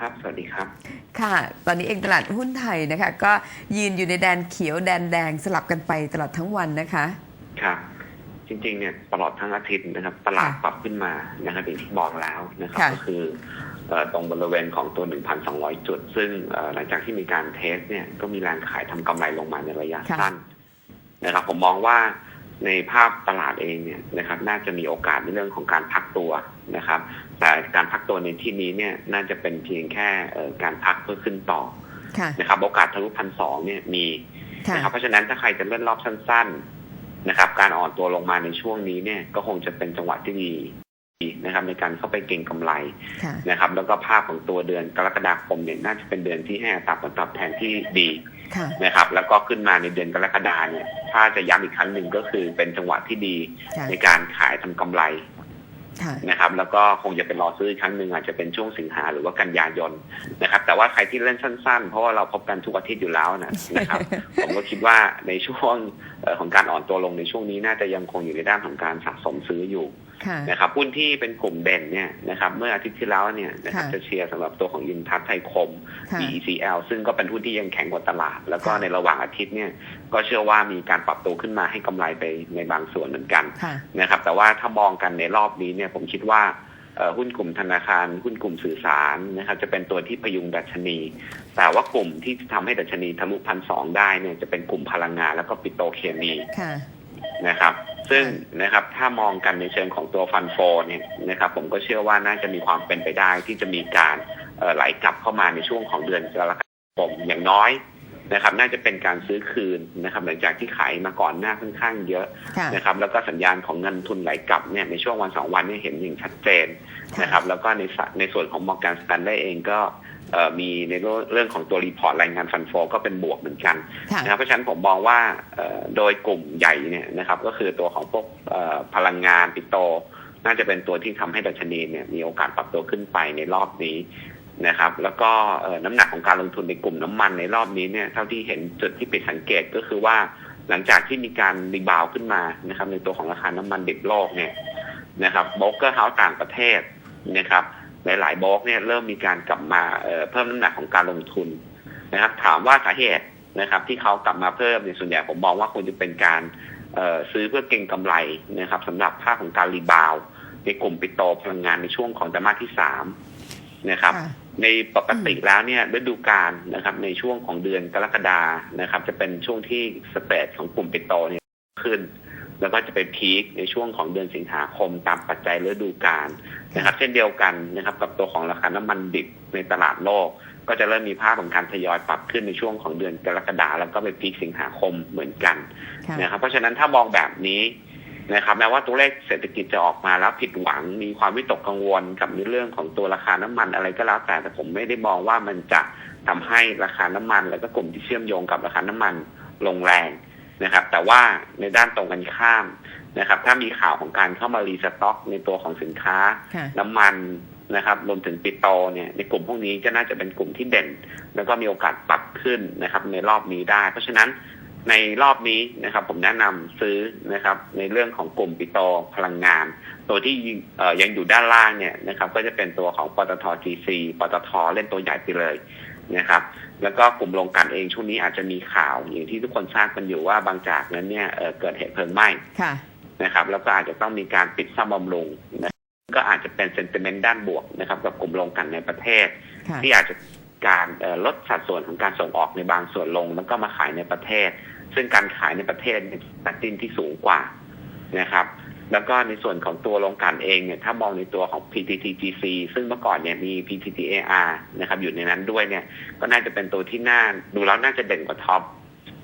ครับ สวัสดีครับ ค่ะ ตอนนี้เองตลาดหุ้นไทยนะคะ ก็ยืนอยู่ในแดนเขียวแดนแดงสลับกันไปตลอดทั้งวันนะคะ ครับ จริงๆเนี่ยตลอดทั้งอาทิตย์นะครับ ตลาดค่ะปรับขึ้นมานะครับอย่างที่บอกแล้วนะครับค่ะก็คือเอ่อตรงบริเวณของตัว 1,200 จุด ซึ่งเอ่อหลังจากที่มีการเทสเนี่ยก็มีแรงขายทำกำไรลงมาในระยะสั้นนะครับ ผมมองว่า ในภาพตลาดเองเนี่ยนะครับน่าจะมีโอกาสในเรื่องของการพักตัวนะครับ แต่การพักตัวในที่นี้เนี่ยน่าจะเป็นเพียงแค่เอ่อการพักเพื่อขึ้นต่อค่ะนะครับโอกาสทะลุพันสองเนี่ยมีค่ะนะครับเพราะฉะนั้นถ้าใครจะเล่นรอบสั้น ๆนะครับ การอ่อนตัวลงมาในช่วงนี้เนี่ยก็คงจะเป็นจังหวะที่ดี นะครับในการเข้าไปเก็งกำไรค่ะนะครับแล้วก็ภาพของตัวเดือนกรกฎาคมเนี่ยน่าจะเป็นเดือนที่ให้อัตราผลตอบแทนที่ดีค่ะนะครับแล้วก็ขึ้นมาในเดือนกรกฎาเนี่ยถ้าจะย้ำอีกครั้งหนึ่งก็คือเป็นจังหวะที่ดีค่ะในการขายทำกำไรค่ะนะครับแล้วก็คงจะเป็นรอซื้ออีกครั้งหนึ่งอาจจะเป็นช่วงสิงหาหรือว่ากันยายนนะครับ แต่ว่าใครที่เล่นสั้นๆ เพราะว่าเราพบกันทุกอาทิตย์อยู่แล้วนะนะครับผมก็คิดว่าในช่วงเอ่อของการอ่อนตัวลงในช่วงนี้น่าจะยังคงอยู่ในด้านของการสะสมซื้ออยู่ค่ะ นะครับหุ้นที่เป็นกลุ่มเด่นเนี่ยนะครับเมื่ออาทิตย์ที่แล้วเนี่ยนะครับค่ะจะเชียร์สำหรับตัวของยินทัศน์ไทยคมค่ะ ECL ซึ่งก็เป็นหุ้นที่ยังแข็งกว่าตลาด แล้วก็ค่ะในระหว่างอาทิตย์เนี่ยก็เชื่อว่ามีการปรับตัวขึ้นมาให้กำไรไปในบางส่วนเหมือนกันค่ะนะครับแต่ว่าถ้ามองกันในรอบนี้เนี่ยผมคิดว่าเอ่อหุ้นกลุ่มธนาคาร หุ้นกลุ่มสื่อสารนะครับจะเป็นตัวที่พยุงดัชนี แต่ว่ากลุ่มที่ทำให้ดัชนีทะลุพันสองได้เนี่ยจะเป็นกลุ่มพลังงานแล้วก็ปิโตรเคมีค่ะนะครับ ซึ่งค่นะครับถ้ามองกันในเชิงของตัวฟันโฟเนี่ยนะครับผมก็เชื่อว่าน่าจะมีความเป็นไปได้ที่จะมีการเอ่อไหลกลับเข้ามาในช่วงของเดือนกรกฎาคมอย่างน้อยนะครับน่าจะเป็นการซื้อคืนนะครับหลังจากที่ขายมาก่อนหน้าค่อนข้างเยอะค่ะนะครับแล้วก็สัญญาณของเงินทุนไหลกลับเนี่ยในช่วงวันสองวันเนี่ยเห็นอย่างชัดเจนนะครับแล้วก็ในสะในส่วนของมอ r ก a n สแตนได้เองก็เอ่อ มีในเรื่องของตัวรีพอร์ตรายงานฟันโฟก็เป็นบวกเหมือนกันค่ะนะครับเพราะฉะนั้นผมมองว่าเอ่อโดยกลุ่มใหญ่เนี่ยนะครับก็คือตัวของพวกเอ่อพลังงานปิโตรน่าจะเป็นตัวที่ทำให้ดัชนีเนี่ยมีโอกาสปรับตัวขึ้นไปในรอบนี้นะครับ แล้วก็เอ่อน้ำหนักของการลงทุนในกลุ่มน้ำมันในรอบนี้เนี่ยเท่าที่เห็นจุดที่ปิดสังเกตก็คือว่าหลังจากที่มีการรีบาวด์ขึ้นมานะครับในตัวของราคาน้ำมันดิบโลกเนี่ยนะครับโบรกเกอร์เฮาส์ต่างประเทศนะครับ หลายๆโบรกเนี่ยเริ่มมีการกลับมาเอ่อเพิ่มน้ำหนักของการลงทุนนะครับ ถามว่าสาเหตุนะครับ ที่เขากลับมาเพิ่มในยส่วนใหญ่ผมมองว่าคงจะเป็นการเอ่อซื้อเพื่อเก็งกำไรนะครับสำหรับภาคของการรีบาวด์ในกลุ่มปิโตรพลังงานในช่วงของไตรมาสที่สามนะครับค่ะในปกติแล้วเนี่ยฤดูกาลนะครับ ในช่วงของเดือนกรกฎานะครับ จะเป็นช่วงที่สเปรดของกลุ่มปิโตรเนี่ยขึ้น แล้วก็จะไปพีคในช่วงของเดือนสิงหาคมตามปัจจัยฤดูกาลนะครับเช่นเดียวกันนะครับกับตัวของราคาน้ำมันดิบในตลาดโลก ก็จะเริ่มมีภาพของการทยอยปรับขึ้นในช่วงของเดือนกรกฎาแล้วก็ไปพีคสิงหาคมเหมือนกันค่ะนะครับเพราะฉะนั้นถ้ามองแบบนี้นะครับแม้ว่าตัวเลขเศรษฐกิจจะออกมาแล้วผิดหวังมีความวิตกกังวลกับในเรื่องของตัวราคาน้ำมันอะไรก็แล้วแต่แต่ผมไม่ได้มองว่ามันจะทำให้ราคาน้ำมัน แล้วก็กลุ่มที่เชื่อมโยงกับราคาน้ำมันลงแรง นะครับ แต่ว่าในด้านตรงกันข้ามนะครับ ถ้ามีข่าวของการเข้ามารีสต็อก ในตัวของสินค้าค่ะน้ำมันนะครับรวมถึงปิโตรเนี่ยในกลุ่มพวกนี้ก็น่าจะเป็นกลุ่มที่เด่น แล้วก็มีโอกาสปรับขึ้นนะครับ ในรอบนี้ได้ เพราะฉะนั้นในรอบนี้นะครับ ผมแนะนำซื้อนะครับ ในเรื่องของกลุ่มปิโตรพลังงาน ตัวที่เอ่อยังอยู่ด้านล่างเนี่ยนะครับ ก็จะเป็นตัวของปตท GC ปตทเล่นตัวใหญ่ไปเลย นะครับ แล้วก็กลุ่มโรงกลั่นเองช่วงนี้อาจจะมีข่าวอย่างที่ทุกคนทราบกันอยู่ว่าบางจากนั้นเนี่ยเอ่อเกิดเหตุเพลิงไหม้ค่ะนะครับ แล้วก็อาจจะต้องมีการปิดซ่อมบำรุงนะก็อาจจะเป็นเซนติเมนต์ด้านบวกนะครับกับกลุ่มโรงกลั่นในประเทศค่ะที่อาจจะการเอ่อลดสัดส่วนของการส่งออกในบางส่วนลง แล้วก็มาขายในประเทศ ซึ่งการขายในประเทศเนี่ยตัดสินที่สูงกว่านะครับ แล้วก็ในส่วนของตัวโรงกลั่นเองเนี่ยถ้ามองในตัวของ PTTGC ซึ่งเมื่อก่อนเนี่ยมี PTTAR นะครับอยู่ในนั้นด้วยเนี่ยก็น่าจะเป็นตัวที่น่าดูแล้วน่าจะเด่นกว่าท็อป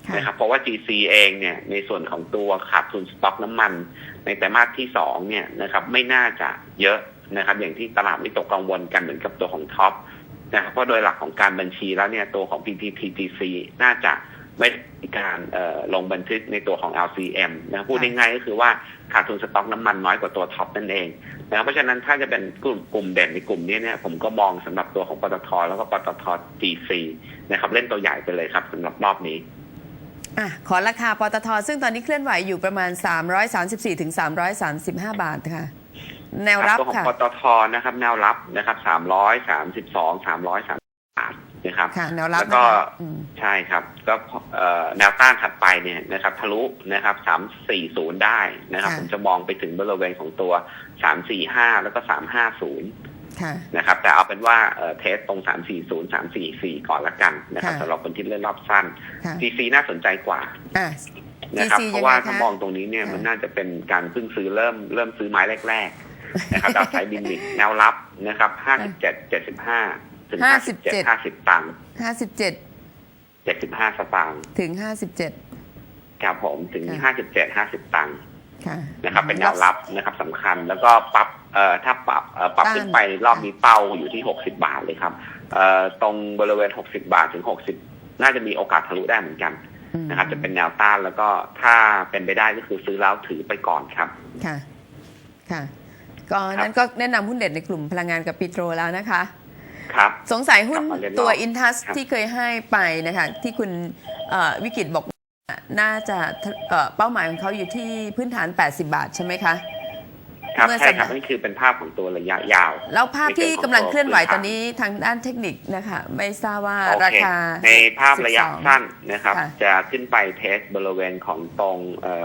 ค่ะนะครับเพราะว่า GC เองเนี่ยในส่วนของตัวขาดทุนสต็อกน้ำมัน ในไตรมาสที่สองเนี่ยนะครับไม่น่าจะเยอะนะครับอย่างที่ตลาดไม่ตกกังวลกันเหมือนกับตัวของท็อปนะครับเพราะโดยหลักของการบัญชีแล้วเนี่ยตัวของ PTTGC น่าจะ ไม่ได้มีการลงบันทึกในตัวของ LCM นะพูดง่ายๆก็คือว่าขาดทุนสต็อกน้ำมันน้อยกว่าตัวท็อปนั่นเองนะเพราะฉะนั้นถ้าจะเป็นกลุ่มกลุ่มเด่นในกลุ่มนี้เนี่ยผมก็มองสำหรับตัวของปตทแล้วก็ปตท GC นะครับเล่นตัวใหญ่ไปเลยครับสำหรับรอบนี้อะขอราคาปตทซึ่งตอนนี้เคลื่อนไหวอยู่ประมาณ 334ถึง335 บาทค่ะ แนวรับค่ะตัวของปตทนะครับ แนวรับนะครับ332 3 3 นะครับแล้วก็ใช่ครับ ก็แนวต้านถัดไปเนี่ยนะครับ ทะลุนะครับสามสี่ศูนย์ได้นะครับ ผมจะมองไปถึงบริเวณของตัวสามสี่ห้าแล้วก็สามห้าศูนย์นะครับ แต่เอาเป็นว่าเทสตรง 340 344 ก่อนละกันนะครับสำหรับคนที่เล่นรอบสั้น TC น่าสนใจกว่านะครับ เพราะว่าถ้ามองตรงนี้เนี่ยมันน่าจะเป็นการพิ่งซื้อเริ่มเริ่มซื้อไม้แรก ๆ นะครับดาวไซดิมิตแนวรับนะครับ 57 75 ถึงห้าสิบเจ็ดห้าสิบตังค์ห้าสิบเจ็ดเจ็ดสิบห้าสตางค์ถึงห้าสิบเจ็ดครับผมถึงค่ะห้าสิบเจ็ดห้าสิบตังค์ค่ะนะครับ เป็นแนวรับนะครับสำคัญแล้วก็ปรับเอ่อถ้าปรับเอ่อปรับต้านขึ้นไปรอบนี้เป้าอยู่ที่หกสิบาทเลยครับเอ่อตรงบริเวณหกสิบาทถึงหกสิบน่าจะมีโอกาสทะลุได้เหมือนกันอืมนะครับ จะเป็นแนวต้านแล้วก็ถ้าเป็นไปได้ก็คือซื้อแล้วถือไปก่อนครับ ค่ะ ค่ะ ก็นั้นก็แนะนำหุ้นเด็ดในกลุ่มพลังงานกับปิโตรแล้วนะคะ ครับ สงสัยหุ้นกลับมาเรียนตัวรอบอินทัสครับ ที่เคยให้ไปนะคะที่คุณเอ่อวิกิตบอกว่าน่าจะเอ่อเป้าหมายของเขาอยู่ที่พื้นฐาน 80 บาทใช่ไหมคะ ครับเมื่อใช่ครับสัปดาห์นี่คือเป็นภาพของตัวระยะยาว แล้วภาพที่กำลังเคลื่อนไหวในเชิงของตอนนี้ทางด้านเทคนิคนะคะ ไม่ทราบว่าโอราเค คา ในภาพระยะ12สั้นนะครับ ค่ะจะขึ้นไปเทสบริเวณของตรงเอ่อ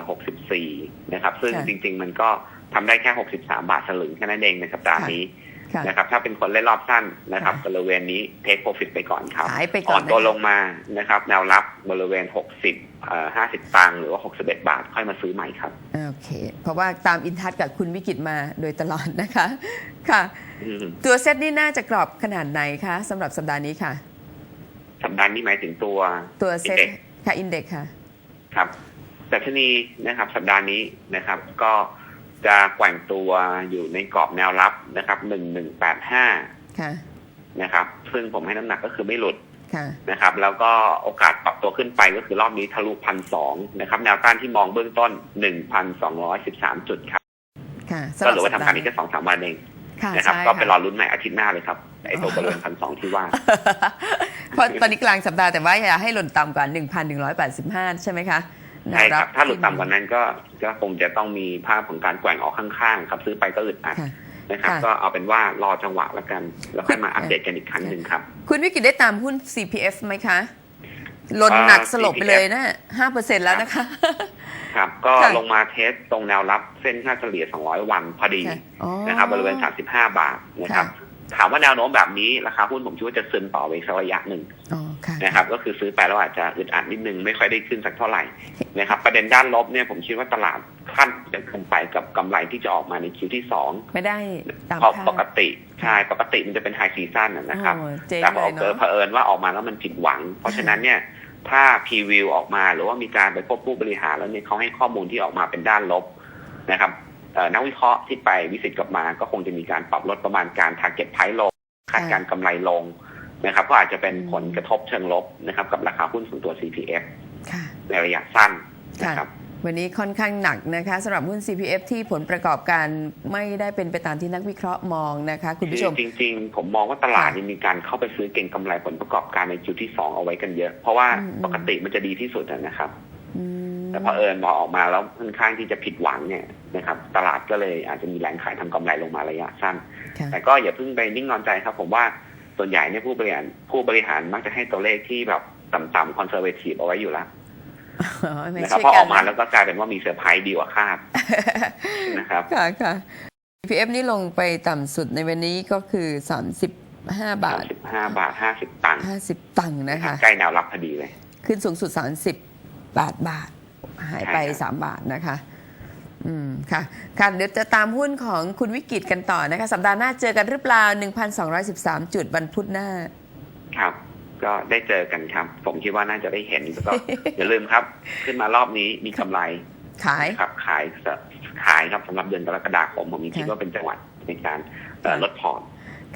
64 นะครับ ซึ่งค่ะจริง ๆ มันก็ทำได้แค่ 63 บาทสลึงแค่นั้นเองในสัปดาห์นี้ค่ะ นะครับถ้าเป็นคนเล่นรอบสั้นนะครับค่ะบริเวณนี้เทคโปรฟิตไปก่อนครับขายไปก่อ่ออนนตัวนะคะลงมานะครับแนวรับบริเวณ 60เอ่อ50ตังค์หรือว่า 61 บาท ค่อยมาซื้อใหม่ครับโอเค เพราะว่าตามอินทัศกับคุณวิกิตมาโดยตลอดนะคะค่ะอืมตัวเซตนี่น่าจะกรอบขนาดไหนคะสำหรับสัปดาห์นี้ค่ะ สัปดาห์นี้หมายถึงตัวตัวเซต Index ค่ะอินเด็กค่ะ ครับดัชนีนะครับสัปดาห์นี้นะครับ ก็ จะแกว่งตัวอยู่ในกรอบแนวรับนะครับหนึ่งหนึ่งแปดห้าค่ะนะครับ ซึ่งผมให้น้ำหนักก็คือไม่หลุดค่ะนะครับ แล้วก็โอกาสปรับตัวขึ้นไปก็คือรอบนี้ทะลุพันสองนะครับ แนวต้านที่มองเบื้องต้นหนึ่งพันสองร้อยสิบสามจุดครับค่ะสำก็หเหรับลือว่าสัปทำดาการห์นี้แค่สองสามวันเองค่ะนะครับใช่ก็ไปรอค่ะลุ้นใหม่อาทิตย์หน้าเลยครับไอ้ตัวบริเวณพันสองที่ว่า เพราะตอนนี้กลางสัปดาห์แต่ว่าอย่าให้หล่นต่ำกว่า1,185ใช่ไหมคะ ใช่ครับแนวถ้าหลุดต่ำกว่านั้นก็ก็คงจะต้องมีภาพของการแกว่งออกข้างๆ ครับซื้อไปก็อึดอัดค่ะนะครับค่ะก็เอาเป็นว่ารอจังหวะแล้วกัน แล้วค่อยมาอัปเดตกันอีกครั้งหนึ่งครับ คุณวิกิตได้ตามหุ้น CPF ไหมคะหล่นหนักสลบไปเลยนะ5%แล้วนะคะ ครับ ก็ค่ะลงมาเทสตรงแนวรับเส้นค่าเฉลี่ย 200 วันพอดีค่ะอ๋อนะครับบริเวณ 35 บาทนะครับ ถามว่าแนวโน้มแบบนี้ราคาหุ้นผมคิดว่าจะซึมต่อไปอีกสักระยะหนึ่งอ๋อค่ะนะครับ ก็คือซื้อไปแล้วอาจจะอึดอัดนิดนึงไม่ค่อยได้ขึ้นสักเท่าไหร่นะครับ ประเด็นด้านลบเนี่ยผมคิดว่าตลาดขั้นจะขึ้นไปกับกำไรที่จะออกมาในคิวที่สองไม่ได้ตามเพราะคาดปกติใช่ปกติมันจะเป็นไฮซีซั่นนะครับโอ้เจ๊งแต่พเลอยเกิดเนาะเผอิญว่าออกมาแล้วมันผิดหวัง เพราะฉะนั้นเนี่ยถ้าพรีวิวออกมาหรือว่ามีการไปพบผู้บริหารแล้วเนี่ยเขาให้ข้อมูลที่ออกมาเป็นด้านลบนะครับเอ่อ นักวิเคราะห์ที่ไปวิสิตกลับมา ก็คงจะมีการปรับลดประมาณการ target price ลงคาดการณ์กำไรลงนะครับ ก็อาจจะเป็นผลกระทบเชิงลบนะครับ กับราคาหุ้นของตัว CPF ค่ะในระยะสั้นนะครับวันนี้ค่อนข้างหนักนะคะสำหรับหุ้น CPF ที่ผลประกอบการไม่ได้เป็นไปตามที่นักวิเคราะห์มองนะคะคุณผู้ชมจริง ๆ ผมมองว่าตลาดนี่มีการเข้าไปซื้อเก่งกำไรผลประกอบการในจุดที่สองเอาไว้กันเยอะ เพราะว่าอืมปกติมันจะดีที่สุดอะนะครับอืม แต่พอเผอิญพอออกมาแล้วค่อนข้างที่จะผิดหวังเนี่ยนะครับ ตลาดก็เลยอาจจะมีแรงขายทำกำไรลงมาระยะสั้นค่ะแต่ก็อย่าเพิ่งไปนิ่งนอนใจครับ ผมว่าส่วนใหญ่เนี่ยผู้บริหารผู้บริหารมักจะให้ตัวเลขที่แบบต่ำๆคอนเซอร์เวทีฟเอาไว้อยู่แล้วอ๋อไม่นะครับช่วยพอออกมานะแล้วก็กลายเป็นว่ามีเซอร์ไพรส์ดีกว่าคาดนะครับค่ะค่ะ CPF นี่ลงไปต่ำสุดในวันนี้ก็คือ35บาทสิบห้าบาทห้าสิบตังค์50ตังค์นะคะ ใกล้แนวรับพอดีเลย ขึ้นสูงสุด30บาทบาท หายไป ใช่ครับ 3 บาทนะคะ อืมค่ะค่ะเดี๋ยวจะตามหุ้นของคุณวิกิตกันต่อนะคะ สัปดาห์หน้าเจอกันหรือเปล่า 1,213 จุดวันพุธหน้า ครับ ก็ได้เจอกันครับ ผมคิดว่าน่าจะได้เห็นแล้วก็ อย่าลืมครับ ขึ้นมารอบนี้มีกำไรขาย ครับขายขายครับสำหรับเดือนกรกฎาคมผมคิดว่าเป็นจังหวะในการเอ่อค่ะลดพอร์ต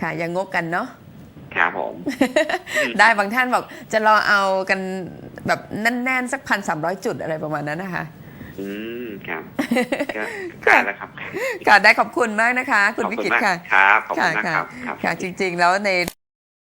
ค่ะยังงกกันเนาะ ครับผม ได้บางท่านบอกจะรอเอากันแบบแน่นๆ สักพันสามร้อยจุดอะไรประมาณนั้นนะคะ อืมครับก็ใกล้แล้วครับค่ะได้ขอบคุณมากนะคะ คุณขอบวิคุณกิตมากค่ะ ครับขอบคุณมากค่ะครับครับค่ะจริงๆแล้วใน